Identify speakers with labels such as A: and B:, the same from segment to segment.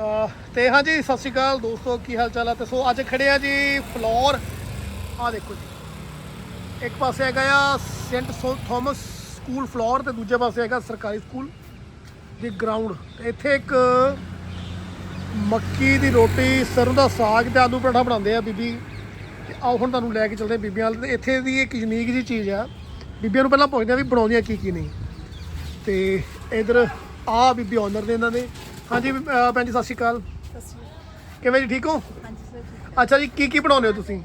A: ਅਹ, ਤੇ ਹਾਂਜੀ, ਸਤਿ ਸ਼੍ਰੀ ਅਕਾਲ ਦੋਸਤੋ, ਕੀ ਹਾਲ ਚਾਲ ਹੈ ਤੇ ਸੋ ਅੱਜ ਖੜੇ ਆ ਜੀ ਫਲੋਰ। ਆ ਦੇਖੋ ਜੀ। ਇੱਕ ਪਾਸੇ ਹੈਗਾ ਆ ਸੈਂਟ ਸੋ, ਥਾਮਸ ਸਕੂਲ ਫਲੋਰ ਤੇ ਦੂਜੇ ਪਾਸੇ ਹੈਗਾ ਸਰਕਾਰੀ ਸਕੂਲ ਦੀ ਗਰਾਊਂਡ। ਇੱਥੇ ਇੱਕ ਮੱਕੀ ਦੀ ਰੋਟੀ ਸਰੋਂ ਦਾ ਸਾਗ ਤੇ ਆਲੂ ਪਰਾਠਾ ਬਣਾਉਂਦੇ ਆ ਬੀਬੀ। ਤੇ ਆਓ ਹੁਣ ਤੁਹਾਨੂੰ ਲੈ ਕੇ ਚੱਲਦੇ ਬੀਬੀਆਂ ਵਾਲੇ। ਇੱਥੇ ਦੀ ਇੱਕ ਯੂਨੀਕ ਜੀ ਚੀਜ਼ ਆ। ਬੀਬੀਆਂ ਨੂੰ ਪਹਿਲਾਂ ਪੁੱਛਦੇ ਆ ਵੀ ਬਣਾਉਂਦੀਆਂ ਕੀ ਕੀ ਨਹੀਂ। ਤੇ ਇਧਰ ਆ ਬੀਬੀ ਓਨਰ ਨੇ ਇਹਨਾਂ ਦੇ। ਹਾਂਜੀ ਅਹ ਭੈਣ ਜੀ ਸਤਿ ਸ਼੍ਰੀ ਅਕਾਲ। ਕਿਵੇਂ ਜੀ ਠੀਕ ਹੋ?
B: ਹਾਂਜੀ ਸਰ ਠੀਕ।
A: ਅੱਛਾ ਜੀ ਕੀ ਕੀ ਬਣਾਉਂਦੇ ਹੋ ਤੁਸੀਂ?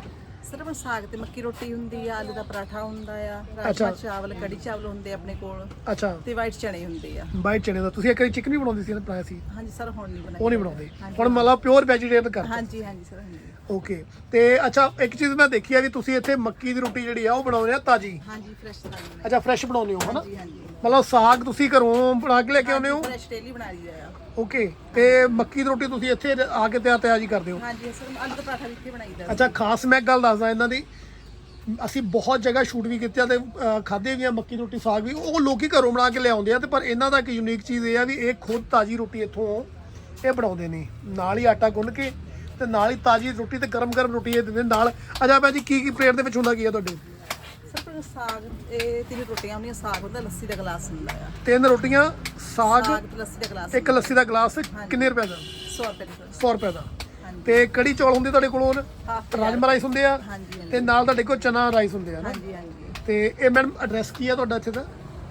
B: ਸਰ ਮੈਂ ਸਾਗ ਤੇ ਮੱਕੀ ਰੋਟੀ ਹੁੰਦੀ ਆ ਆਲੂ ਦਾ ਪਰਾਠਾ ਹੁੰਦਾ ਆ
A: ਅੱਛਾ।
B: ਚਾਵਲ ਕੜੀ ਚਾਵਲ ਹੁੰਦੇ ਆ ਆਪਣੇ ਕੋਲ।
A: ਅੱਛਾ।
B: ਤੇ ਵਾਈਟ ਚਣੇ ਹੁੰਦੇ ਆ।
A: ਬਾਈ ਚਨੇ ਦਾ ਤੁਸੀਂ ਇੱਕ ਵਾਰੀ ਚਿਕਨ ਵੀ ਬਣਾਉਂਦੇ ਸੀ ਨਾ ਬਣਾਇਆ ਸੀ?
B: ਹਾਂਜੀ ਸਰ ਹੁਣ ਨਹੀਂ ਬਣਾਈ
A: ਉਹ ਨਹੀਂ ਬਣਾਉਂਦੇ।
B: ਹਾਂਜੀ।
A: ਹੁਣ ਮਤਲਬ ਪਿਓਰ ਵੈਜੀਟੇਰੀਅਨ ਕਰ
B: ਹਾਂਜੀ ਹਾਂਜੀ ਸਰ ਹਾਂਜੀ।
A: ਓਕੇ ਤੇ ਅੱਛਾ ਇੱਕ ਚੀਜ਼ ਮੈਂ ਦੇਖੀ ਆ ਵੀ ਤੁਸੀਂ ਇੱਥੇ ਮੱਕੀ ਦੀ ਰੋਟੀ ਜਿਹੜੀ ਆ ਉਹ ਬਣਾਉਂਦੇ ਆ ਤਾਜੀ।
B: ਹਾਂਜੀ ਫਰੈਸ਼ ਸਾਗ
A: ਅੱਛਾ ਫਰੈਸ਼ ਬਣਾਉਂਦੇ ਹੋ ਹਨਾ?
B: ਹਾਂਜੀ ਹਾਂਜੀ।
A: ਮਤਲਬ ਸਾਗ ਤੁਸੀਂ ਘਰੋਂ ਬਣਾ ਕੇ ਲੈ ਕੇ ਆਉਂਦੇ ਹੋ?
B: ਫਰੈਸ਼ ਡੇਲੀ ਬਣਾ ਲਈਦਾ ਆ।
A: ਓਕੇ ਤੇ ਮੱਕੀ ਦੀ ਰੋਟੀ ਤੁਸੀਂ ਇੱਥੇ ਆ ਕੇ ਤਿਆਰ ਤਿਆਰ ਜੀ ਕਰਦੇ ਹੋ?
B: ਹਾਂਜੀ ਸਰ ਆਲੂ ਦਾ ਪਰਾਠਾ ਵੀ ਇੱਥੇ ਬਣਾਈਦਾ
A: ਅੱਛਾ ਖਾਸ ਮੈਂ ਇੱਕ ਗੱਲ ਦੱਸਦਾ ਇਹਨਾਂ ਦੀ। ਅਸੀਂ ਬਹੁਤ ਜਗ੍ਹਾ ਸ਼ੂਟ ਵੀ ਕੀਤੇ ਆ ਤੇ ਖਾਧੇ ਵੀ ਆ ਮੱਕੀ ਦੀ ਰੋਟੀ ਸਾਗ ਵੀ। ਉਹ ਲੋਕੀ ਘਰੋਂ ਬਣਾ ਕੇ ਲਿਆਉਂਦੇ ਆ ਤੇ ਪਰ ਇਹਨਾਂ ਦਾ ਇੱਕ ਯੂਨੀਕ ਚੀਜ਼ ਇਹ ਆ ਵੀ ਇਹ ਖੁਦ ਤਾਜੀ ਰੋਟੀ ਇੱਥੋਂ ਇਹ ਬਣਾਉਂਦੇ ਨੇ ਨਾਲ ਹੀ ਆਟਾ ਗੁੰਨ ਕੇ ਤੇ ਨਾਲ ਹੀ ਤਾਜੀ ਰੋਟੀ ਤੇ ਗਰਮ-ਗਰਮ ਰੋਟੀ ਇਹ ਦਿੰਦੇ ਨਾਲ ਅਜਾ ਭਾਜੀ ਕੀ ਕੀ ਪਲੇਟ ਦੇ ਵਿੱਚ ਹੁੰਦਾ ਕੀ ਆ ਤੁਹਾਡੇ?
B: ਸਰ ਸਾਗ ਇਹ ਤਿੰਨ ਰੋਟੀਆਂ ਹੁੰਦੀਆਂ ਸਾਗ ਹੁੰਦਾ ਲੱਸੀ ਦਾ ਗਲਾਸ ਹੁੰਦਾ ਆ।
A: ਤਿੰਨ ਰੋਟੀਆਂ ਸਾਗ
B: ਲੱਸੀ ਦਾ ਗਲਾਸ
A: ਇੱਕ ਲੱਸੀ ਦਾ ਗਲਾਸ ਕਿੰਨੇ ਰੁਪਏ ਦਾ?
B: 100 ਰੁਪਏ ਦੀ। ਸਰ
A: 100 ਰੁਪਏ ਦਾ। ਤੇ ਕੜੀ ਚੌਲ ਹੁੰਦੇ ਤੁਹਾਡੇ ਕੋਲ
B: ਹਾਫ
A: ਰਾਜਮਾ ਰਾਈਸ ਹੁੰਦੇ ਆ?
B: ਹਾਂਜੀ ਹਾਂਜੀ।
A: ਤੇ ਨਾਲ ਤੁਹਾਡੇ ਕੋਲ ਚਨਾ ਰਾਈਸ ਹੁੰਦੇ ਆ ਨਾ?
B: ਹਾਂਜੀ ਹਾਂਜੀ।
A: ਤੇ ਇਹ ਮੈਡਮ ਐਡਰੈਸ ਕੀ ਆ ਤੁਹਾਡਾ ਇੱਥੇ ਦਾ?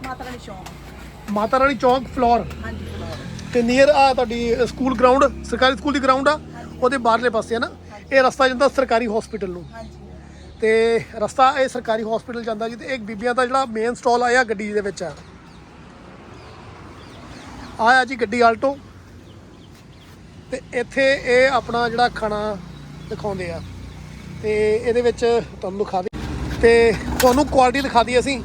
B: ਮਾਤਾ ਰਾਣੀ ਚੌਂਕ।
A: ਮਾਤਾ ਰਾਣੀ ਚੌਂਕ ਫਲੋਰ।
B: ਹਾਂਜੀ ਫਲੋਰ।
A: ਤੇ ਨੀਅਰ ਆ ਤੁਹਾਡੀ ਸਕੂਲ ਗਰਾਊਂਡ ਸਰਕਾਰੀ ਸਕੂਲ ਦੀ ਗਰਾਊਂਡ ਆ ਉਹਦੇ ਬਾਹਰਲੇ ਪਾਸੇ ਆ ਨਾ? ਇਹ ਰਸਤਾ ਜਾਂਦਾ ਸਰਕਾਰੀ ਹਸਪੀਟਲ ਨੂੰ।
B: ਹਾਂਜੀ।
A: ਤੇ ਰਸਤਾ ਇਹ ਸਰਕਾਰੀ ਹਸਪੀਟਲ ਜਾਂਦਾ ਜੀ ਤੇ ਇੱਕ ਬੀਬੀਆਂ ਦਾ ਜਿਹੜਾ ਮੇਨ ਸਟਾਲ ਆਇਆ ਗੱਡੀ ਦੇ ਵਿੱਚ ਆ। ਆਇਆ ਜੀ ਗੱਡੀ ਆਲਟੋ ਤੇ ਇੱਥੇ ਇਹ ਆਪਣਾ ਜਿਹੜਾ ਖਾਣਾ ਦਿਖਾਉਂਦੇ ਆ। ਤੇ ਇਹਦੇ ਵਿੱਚ ਤੁਹਾਨੂੰ ਦਿਖਾ ਦੇ ਤੇ ਤੁਹਾਨੂੰ ਕੁਆਲਿਟੀ ਦਿਖਾ ਦੀ ਅਸੀਂ।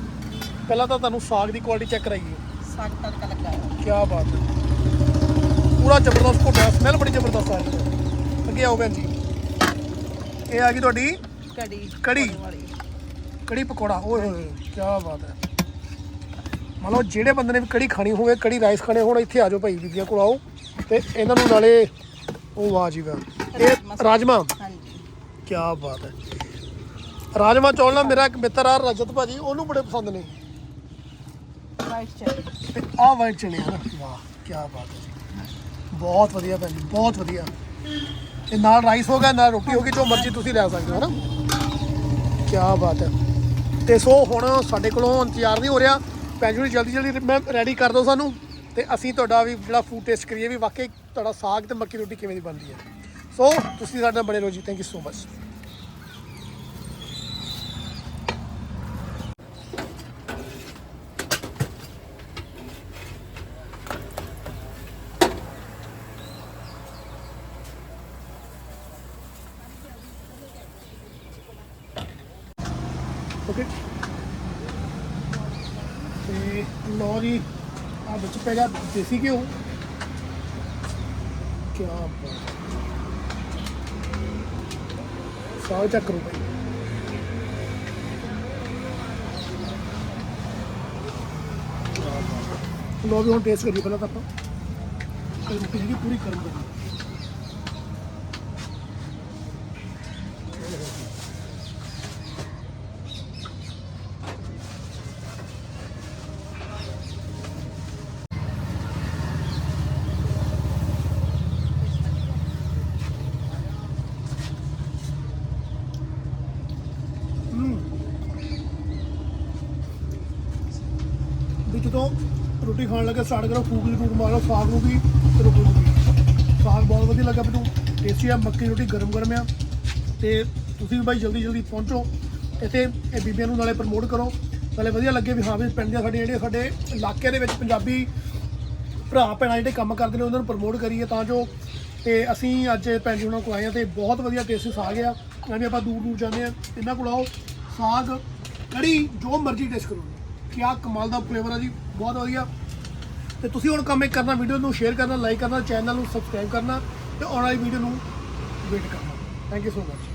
A: ਪਹਿਲਾਂ ਤਾਂ ਤੁਹਾਨੂੰ ਸਾਗ ਦੀ ਕੁਆਲਿਟੀ ਚੈੱਕ ਕਰਾਈਏ।
B: ਸਾਗ ਤੜਕਾ ਲੱਗਾ
A: ਕੀ ਬਾਤ ਹੈ। ਪੂਰਾ ਜ਼ਬਰਦਸਤ ਘੋਟਿਆ ਸਮੈਲ ਬੜੀ ਜ਼ਬਰਦਸਤ ਆ ਰਹੀ ਹੈ ਅੱਗੇ ਆਓ ਭੈਣ ਜੀ। ਇਹ ਆ ਗਈ ਤੁਹਾਡੀ
B: ਕੜੀ
A: ਕੜੀ। ਕੜੀ ਪਕੌੜਾ ਓਏ ਹੋਏ ਕੀ ਬਾਤ ਹੈ। ਮੰਨ ਲਓ ਜਿਹੜੇ ਬੰਦੇ ਨੇ ਵੀ ਕੜੀ ਖਾਣੀ ਹੋਵੇ ਕੜੀ ਰਾਈਸ ਖਾਣੇ ਹੋਣ ਇੱਥੇ ਆ ਜਾਓ ਭਾਈ ਬੀਬੀਆਂ ਕੋਲ ਆਓ। ਤੇ ਇਹਨਾਂ ਨੂੰ ਨਾਲੇ ਉਹ ਵਾਹ ਜੀ ਵਾਹ ਇਹ ਰਾਜਮਾ
B: ਹਾਂਜੀ।
A: ਕੀ ਬਾਤ ਹੈ। ਰਾਜਮਾ ਚੌਲ ਨਾ ਮੇਰਾ ਇੱਕ ਮਿੱਤਰ ਆ ਰਜਤ ਭਾਜੀ ਉਹਨੂੰ ਬੜੇ ਪਸੰਦ ਨੇ।
B: ਵਾਈਟ
A: ਤੇ ਆਹ ਵਾਈਟ ਚਨੇ ਆ ਵਾਹ ਕੀ ਬਾਤ ਹੈ। ਬਹੁਤ ਵਧੀਆ ਭੈਣ ਬਹੁਤ ਵਧੀਆ। ਤੇ ਨਾਲ ਰਾਈਸ ਹੋ ਗਿਆ ਨਾਲ ਰੋਟੀ ਹੋ ਗਈ ਜੋ ਮਰਜ਼ੀ ਤੁਸੀਂ ਲੈ ਸਕਦੇ ਹੋ ਨਾ ਕੀ ਬਾਤ ਹੈ। ਤੇ ਸੋ ਹੁਣ ਸਾਡੇ ਕੋਲੋਂ ਇੰਤਜ਼ਾਰ ਨਹੀਂ ਹੋ ਰਿਹਾ। ਜੀ ਜਲਦੀ ਜਲਦੀ ਮੈਂ ਰੈਡੀ ਕਰ ਦਿਓ ਸਾਨੂੰ। ਤੇ ਅਸੀਂ ਤੁਹਾਡਾ ਵੀ ਜਿਹੜਾ ਫੂਡ ਟੇਸਟ ਕਰੀਏ ਵੀ ਵਾਕਈ ਤੁਹਾਡਾ ਸਾਗ ਤੇ ਮੱਕੀ ਰੋਟੀ ਕਿਵੇਂ ਦੀ ਬਣਦੀ ਹੈ। ਸੋ ਤੁਸੀਂ ਸਾਡੇ ਨਾਲ ਬਣੇ ਰਹੋ ਜੀ। Thank you so much okay ਤੇ ਲੋ ਜੀ ਆ ਵਿੱਚ ਪੈ ਗਿਆ ਦੇਸੀ ਘਿਓ ਕੀ ਬਾਤ ਸਾਗ ਚੱਕ ਕਰੋ ਭਾਈ ਲੋ ਵੀ ਹੁਣ ਟੇਸਟ ਕਰੀਏ ਪਹਿਲਾਂ ਤਾਂ ਆਪਾਂ ਇਹ ਰੋਟੀ ਜਦੋਂ ਰੋਟੀ ਖਾਣ ਲੱਗੇ ਸਟਾਰਟ ਕਰੋ, ਫੂਕ ਦੀ ਰੂਟ ਮਾਰੋ, ਸਾਗ ਨੂੰ ਵੀ ਤੇ ਰੋਟੀ ਨੂੰ ਵੀ। ਸਾਗ ਬਹੁਤ ਵਧੀਆ ਲੱਗਾ ਮੈਨੂੰ ਟੇਸਟੀ ਆ, ਮੱਕੀ ਦੀ ਰੋਟੀ ਗਰਮ ਗਰਮ ਆ। ਤੇ ਤੁਸੀਂ ਵੀ ਬਾਈ ਜਲਦੀ ਜਲਦੀ ਪਹੁੰਚੋ, ਇੱਥੇ ਇਹ ਬੀਬੀਆਂ ਨੂੰ ਨਾਲੇ ਪ੍ਰਮੋਟ ਕਰੋ। ਨਾਲੇ ਵਧੀਆ ਲੱਗੇ ਵੀ ਹਾਂ, ਵੀ ਪਿੰਡ ਦੀਆਂ ਸਾਡੇ ਜਿਹੜੇ ਸਾਡੇ ਇਲਾਕੇ ਦੇ ਵਿੱਚ ਪੰਜਾਬੀ ਭਰਾ, ਭੈਣਾਂ ਜਿਹੜੇ ਕੰਮ ਕਰਦੇ ਨੇ, ਉਹਨਾਂ ਨੂੰ ਪ੍ਰਮੋਟ ਕਰੀਏ ਤਾਂ ਜੋ ਤੇ ਅਸੀਂ ਅੱਜ ਭੈਣ ਜੀ ਉਹਨਾਂ ਕੋਲ ਆਏ ਆ ਤੇ ਬਹੁਤ ਵਧੀਆ ਟੇਸਟੀ ਸਾਗ ਆ। ਐਵੇਂ ਆਪਾਂ ਦੂਰ ਦੂਰ ਜਾਂਦੇ ਆ, ਇਹਨਾਂ ਕੋਲ ਆਓ, ਸਾਗ, ਕੜੀ, ਜੋ ਮਰਜ਼ੀ ਟੇਸਟ ਕਰੋ। ਕਿਆ ਕਮਾਲ ਦਾ ਫਲੇਵਰ ਆ ਜੀ, ਬਹੁਤ ਵਧੀਆ। ਤੇ ਤੁਸੀਂ ਹੁਣ ਕੰਮ ਇੱਕ ਕਰਨਾ ਵੀਡੀਓ ਨੂੰ ਸ਼ੇਅਰ ਕਰਨਾ ਲਾਈਕ ਕਰਨਾ ਚੈਨਲ ਨੂੰ ਸਬਸਕ੍ਰਾਈਬ ਕਰਨਾ ਤੇ ਆਉਣ ਵਾਲੀ ਵੀਡੀਓ ਨੂੰ ਵੇਟ ਕਰਨਾ। Thank you so much